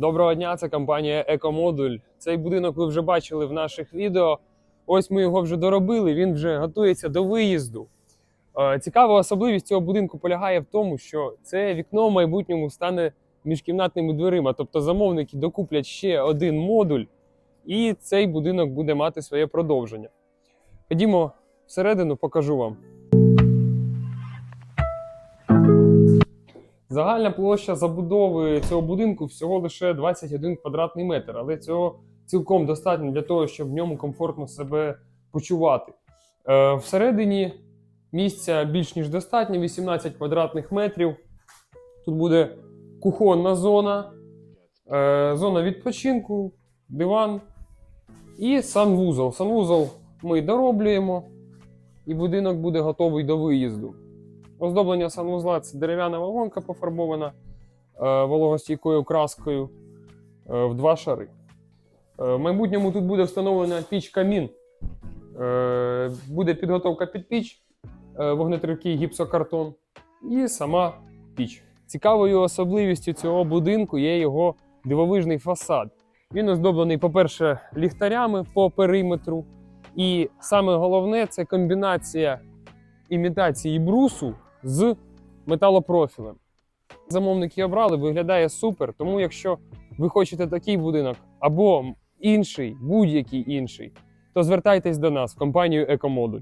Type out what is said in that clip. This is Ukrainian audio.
Доброго дня, це компанія Екомодуль. Цей будинок ви вже бачили в наших відео. Ось ми його вже доробили. Він вже готується до виїзду. Е, Цікава особливість цього будинку полягає в тому, що це вікно в майбутньому стане міжкімнатними дверима. Тобто замовники докуплять ще один модуль, і цей будинок буде мати своє продовження. Ходімо всередину, покажу вам. Загальна площа забудови цього будинку всього лише 21 квадратний метр, але цього цілком достатньо для того, щоб в ньому комфортно себе почувати. Е, всередині місця більш ніж достатньо, 18 квадратних метрів. Тут буде кухонна зона, е, зона відпочинку, диван і санвузол. Санвузол ми дороблюємо, і будинок буде готовий до виїзду. Оздоблення санвузла це дерев'яна вагонка пофарбована е, вологостійкою краскою е, в два шари. Е, в майбутньому тут буде встановлена піч камін. Буде підготовка під піч, вогнетривкий гіпсокартон і сама піч. Цікавою особливістю цього будинку є його дивовижний фасад. Він оздоблений, по-перше, ліхтарями по периметру. І саме головне це комбінація імітації брусу з металопрофілем. Замовники обрали, виглядає супер. Тому, якщо ви хочете такий будинок або інший, будь-який інший, то звертайтесь до нас в компанію Екомодуль.